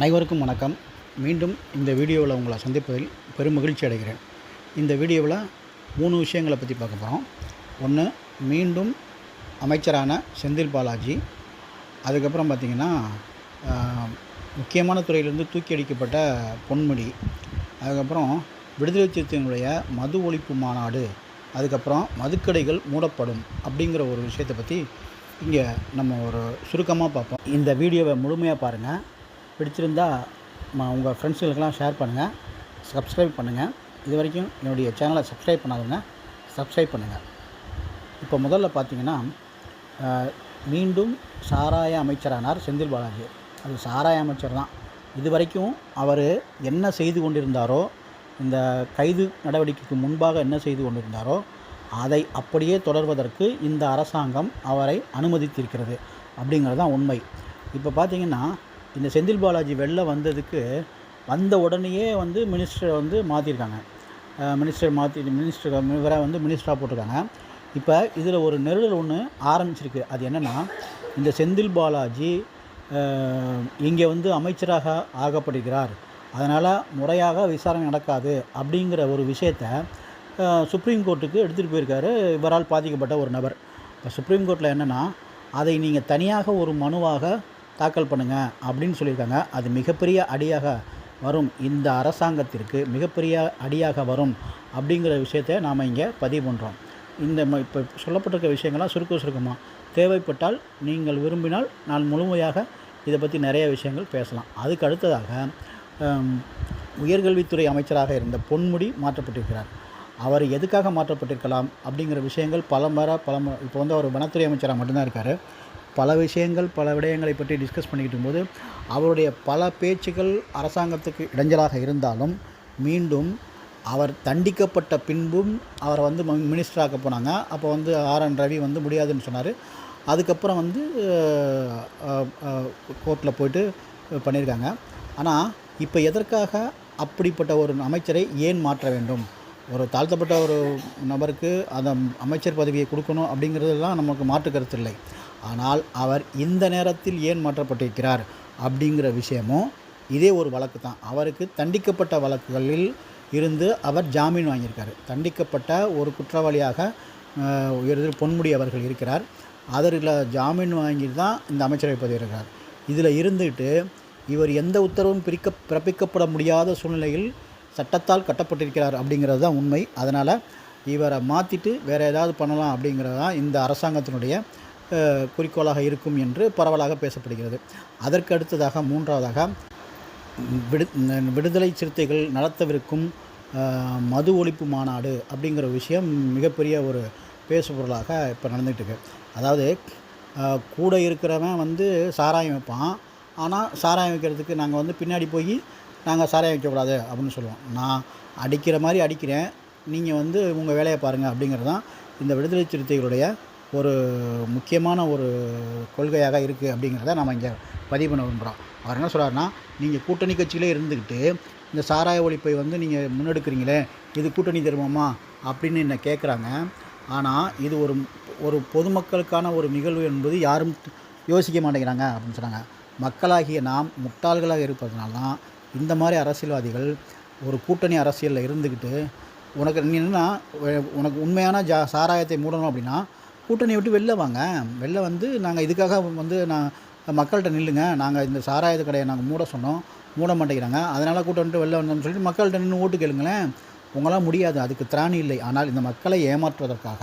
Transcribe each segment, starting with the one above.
அனைவருக்கும் வணக்கம். மீண்டும் இந்த வீடியோவில் உங்களை சந்திப்பதில் பெரும் மகிழ்ச்சி அடைகிறேன். இந்த வீடியோவில் மூணு விஷயங்களை பற்றி பார்க்க போகிறோம். ஒன்று மீண்டும் அமைச்சரான செந்தில் பாலாஜி. அதுக்கப்புறம் பார்த்திங்கன்னா முக்கியமான துறையிலிருந்து தூக்கி அடிக்கப்பட்ட பொன்முடி. அதுக்கப்புறம் விடுதலை சிறுத்தைகளுடைய மது ஒழிப்பு மாநாடு. அதுக்கப்புறம் மதுக்கடைகள் மூடப்படும் அப்படிங்கிற ஒரு விஷயத்தை பற்றி இங்கே நம்ம ஒரு சுருக்கமாக பார்ப்போம். இந்த வீடியோவை முழுமையாக பாருங்கள். பிடிச்சிருந்தா உங்கள் ஃப்ரெண்ட்ஸுங்களுக்கெல்லாம் ஷேர் பண்ணுங்கள் சப்ஸ்கிரைப் பண்ணுங்கள் இது வரைக்கும் என்னுடைய சேனலை சப்ஸ்கிரைப் பண்ணாதவங்க சப்ஸ்கிரைப் பண்ணுங்கள் இப்போ முதல்ல பார்த்தீங்கன்னா மீண்டும் சாராய அமைச்சரானார் செந்தில் பாலாஜி. அது சாராய அமைச்சர் தான். இது வரைக்கும் அவர் என்ன செய்து கொண்டிருந்தாரோ இந்த கைது நடவடிக்கைக்கு முன்பாக என்ன செய்து கொண்டிருந்தாரோ அதை அப்படியே தொடர்வதற்கு இந்த அரசாங்கம் அவரை அனுமதித்திருக்கிறது. அப்படிங்கிறது தான் உண்மை. இப்போ பார்த்தீங்கன்னா இந்த செந்தில் பாலாஜி வெளில வந்ததுக்கு வந்த உடனேயே வந்து மினிஸ்டரை வந்து மாற்றிருக்காங்க மினிஸ்டர் மாற்றி மினிஸ்டர் இவரை வந்து மினிஸ்டராக போட்டிருக்காங்க. இப்போ இதில் ஒரு நெருடல் ஒன்று ஆரம்பிச்சிருக்கு. அது என்னென்னா இந்த செந்தில் பாலாஜி இங்கே வந்து அமைச்சராக ஆகப்படுகிறார். அதனால் முறையாக விசாரணை நடக்காது அப்படிங்கிற ஒரு விஷயத்த சுப்ரீம் கோர்ட்டுக்கு எடுத்துகிட்டு போயிருக்காரு இவரால் பாதிக்கப்பட்ட ஒரு நபர். இப்போ சுப்ரீம் கோர்ட்டில் என்னென்னா அதை நீங்கள் தனியாக ஒரு மனுவாக தாக்கல் பண்ணுங்கள் அப்படின்னு சொல்லியிருக்காங்க. அது மிகப்பெரிய அடியாக வரும். இந்த அரசாங்கத்திற்கு மிகப்பெரிய அடியாக வரும் அப்படிங்கிற விஷயத்தை நாம் இங்கே பதிவு பண்ணுறோம் இந்த ம- இப்போ சொல்லப்பட்டிருக்க விஷயங்கள்லாம் சுருக்க சுருக்கமாக தேவைப்பட்டால் நீங்கள் விரும்பினால் நான் முழுமையாக இதை பற்றி நிறைய விஷயங்கள் பேசலாம். அதுக்கு அடுத்ததாக உயர்கல்வித்துறை அமைச்சராக இருந்த பொன்முடி மாற்றப்பட்டிருக்கிறார். அவர் எதுக்காக மாற்றப்பட்டிருக்கலாம் அப்படிங்கிற விஷயங்கள் பல முறை பல இப்போ வந்து அவர் வனத்துறை அமைச்சராக மட்டும்தான் இருக்கார். பல விஷயங்கள் பல விடயங்களை பற்றி டிஸ்கஸ் பண்ணிக்கிட்டு இருக்கும்போது அவருடைய பல பேச்சுக்கள் அரசாங்கத்துக்கு இடைஞ்சலாக இருந்தாலும் மீண்டும் அவர் தண்டிக்கப்பட்ட பின்பும் அவரை வந்து மினிஸ்டராக்க போனாங்க. அப்போ வந்து ஆர் என் ரவி வந்து முடியாதுன்னு சொன்னார். அதுக்கப்புறம் வந்து கோர்ட்டில் போயிட்டு பண்ணியிருக்காங்க. ஆனால் இப்போ எதற்காக அப்படிப்பட்ட ஒரு அமைச்சரை ஏன் மாற்ற வேண்டும்? ஒரு தாழ்த்தப்பட்ட ஒரு நபருக்கு அந்த அமைச்சர் பதவியை கொடுக்கணும் அப்படிங்கிறதெல்லாம் நமக்கு மாற்று கருத்து இல்லை. ஆனால் அவர் இந்த நேரத்தில் ஏன் மாற்றப்பட்டிருக்கிறார் அப்படிங்கிற விஷயமும் இதே ஒரு வழக்கு தான். அவருக்கு தண்டிக்கப்பட்ட வழக்குகளில் இருந்து அவர் ஜாமீன் வாங்கியிருக்காரு. தண்டிக்கப்பட்ட ஒரு குற்றவாளியாக அஹ், பொன்முடி அவர்கள் இருக்கிறார். அதில் ஜாமீன் வாங்கிட்டு தான் இந்த அமைச்சரவை பதவியிருக்கிறார் இதில் இருந்துட்டு இவர் எந்த உத்தரவும் பிரிக்க பிறப்பிக்கப்பட முடியாத சூழ்நிலையில் சட்டத்தால் கட்டப்பட்டிருக்கிறார் அப்படிங்கிறது தான் உண்மை. அதனால் இவரை மாற்றிட்டு வேறு ஏதாவது பண்ணலாம் அப்படிங்கிறது தான் இந்த அரசாங்கத்தினுடைய குறிக்கோளாக இருக்கும் என்று பரவலாக பேசப்படுகிறது. அதற்கு அடுத்ததாக மூன்றாவதாக விடு விடுதலை சிறுத்தைகள் நடத்தவிருக்கும் மது ஒழிப்பு மாநாடு அப்படிங்கிற விஷயம் மிகப்பெரிய ஒரு பேசுபொருளாக இப்போ நடந்துகிட்டு இருக்கு அதாவது கூட இருக்கிறவன் வந்து சாராயம் வைப்பான். ஆனால் சாராயம் வைக்கிறதுக்கு நாங்கள் வந்து பின்னாடி போய் நாங்கள் சாராயம் வைக்கக்கூடாது அப்படின்னு சொல்லுவோம். நான் அடிக்கிற மாதிரி அடிக்கிறேன். நீங்கள் வந்து உங்கள் வேலையை பாருங்கள் அப்படிங்கிறது தான் இந்த விடுதலை சிறுத்தைகளுடைய ஒரு முக்கியமான ஒரு கொள்கையாக இருக்குது அப்படிங்கிறத நம்ம இங்கே பதிவு பண்ண விரும்புகிறோம் அவர் என்ன சொல்கிறாருன்னா நீங்கள் கூட்டணி கட்சியிலே இருந்துக்கிட்டு இந்த சாராய ஒழிப்பை வந்து நீங்கள் முன்னெடுக்கிறீங்களே இது கூட்டணி தருமமா அப்படின்னு என்னை கேட்குறாங்க ஆனால் இது ஒரு ஒரு பொதுமக்களுக்கான ஒரு நிகழ்வு என்பது யாரும் யோசிக்க மாட்டேங்கிறாங்க அப்படின்னு சொன்னாங்க. மக்களாகிய நாம் முட்டாள்களாக இருப்பதனால தான் இந்த மாதிரி அரசியல்வாதிகள் ஒரு கூட்டணி அரசியலில் இருந்துக்கிட்டு உனக்கு நீ என்னன்னா உனக்கு உண்மையான ஜா சாராயத்தை மூடணும் அப்படின்னா கூட்டணி விட்டு வெளில வாங்க. வெளில வந்து நாங்கள் இதுக்காக வந்து நான் மக்கள்கிட்ட நில்லுங்க. நாங்கள் இந்த சாராயத்து கடையை நாங்கள் மூட சொன்னோம். மூட மாட்டேங்கிறாங்க. அதனால் கூட்டம் விட்டு வெளில வந்தோம்னு சொல்லிட்டு மக்கள்கிட்ட நின்று ஓட்டு கேளுங்களேன். உங்களால் முடியாது. அதுக்கு திராணி இல்லை. ஆனால் இந்த மக்களை ஏமாற்றுவதற்காக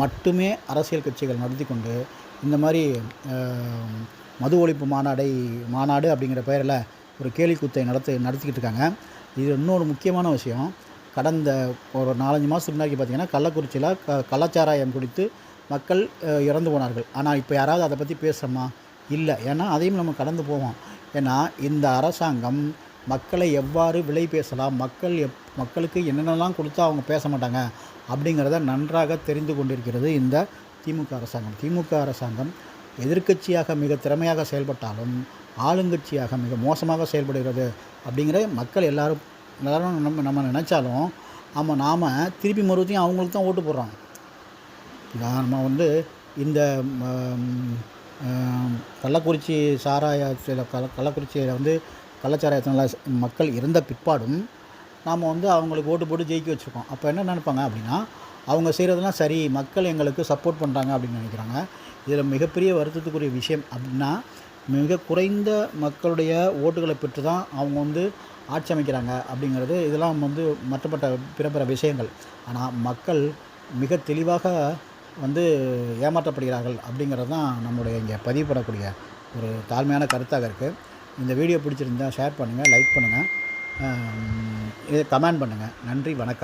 மட்டுமே அரசியல் கட்சிகள் நடத்தி கொண்டு இந்த மாதிரி மது ஒழிப்பு மாநாடை மாநாடு அப்படிங்கிற பெயரில் ஒரு கேலிக்கூத்தை நடத்து நடத்திக்கிட்டு இருக்காங்க. இது இன்னொரு முக்கியமான விஷயம். கடந்த ஒரு நாலஞ்சு மாதத்துக்கு முன்னாடி பார்த்திங்கன்னா கள்ளக்குறிச்சியில் க கலாச்சாராயம் குறித்து மக்கள் இறந்து போனார்கள். ஆனால் இப்போ யாராவது அதை பற்றி பேசுகிறோமா இல்லை. ஏன்னா அதையும் நம்ம கடந்து போவோம். ஏன்னா இந்த அரசாங்கம் மக்களை எவ்வாறு விலை பேசலாம் மக்கள் எப் மக்களுக்கு என்னென்னலாம் கொடுத்தா அவங்க பேச மாட்டாங்க அப்படிங்கிறத நன்றாக தெரிந்து கொண்டிருக்கிறது இந்த திமுக அரசாங்கம். திமுக அரசாங்கம் எதிர்க்கட்சியாக மிக திறமையாக செயல்பட்டாலும் ஆளுங்கட்சியாக மிக மோசமாக செயல்படுகிறது அப்படிங்கிற மக்கள் எல்லாரும் எல்லாரும் நம்ம நம்ம நினச்சாலும் ஆமாம் நாம் திருப்பி மறுபடியும் அவங்களுக்கு தான் ஓட்டு போடுறோம். உதாரணமாக வந்து இந்த கள்ளக்குறிச்சி சாராய கள்ளக்குறிச்சி சாராயத்தில் கள்ள கள்ளக்குறிச்சியில் வந்து கள்ளச்சாராயத்தினால மக்கள் இறந்த பிற்பாடும் நாம் வந்து அவங்களுக்கு ஓட்டு போட்டு ஜெயிக்க வச்சுருக்கோம். அப்போ என்ன நினைப்பாங்க அப்படின்னா அவங்க செய்கிறதெல்லாம் சரி மக்கள் எங்களுக்கு சப்போர்ட் பண்ணுறாங்க அப்படின்னு நினைக்கிறாங்க. இதில் மிகப்பெரிய வருத்தத்துக்குரிய விஷயம் அப்படின்னா மிக குறைந்த மக்களுடைய ஓட்டுகளை பெற்று தான் அவங்க வந்து ஆட்சி அமைக்கிறாங்க அப்படிங்கிறது இதெல்லாம் வந்து மற்றப்பட்ட பிற பிற விஷயங்கள். ஆனால் மக்கள் மிக தெளிவாக வந்து ஏமாற்றப்படுகிறார்கள் அப்படிங்கிறது தான் நம்மளுடைய இங்கே பதிவு பண்ணக்கூடிய ஒரு தாழ்மையான கருத்தாக இருக்குது இந்த வீடியோ பிடிச்சிருந்தா ஷேர் பண்ணுங்கள் லைக் பண்ணுங்கள் இதை கமெண்ட் பண்ணுங்கள் நன்றி வணக்கம்.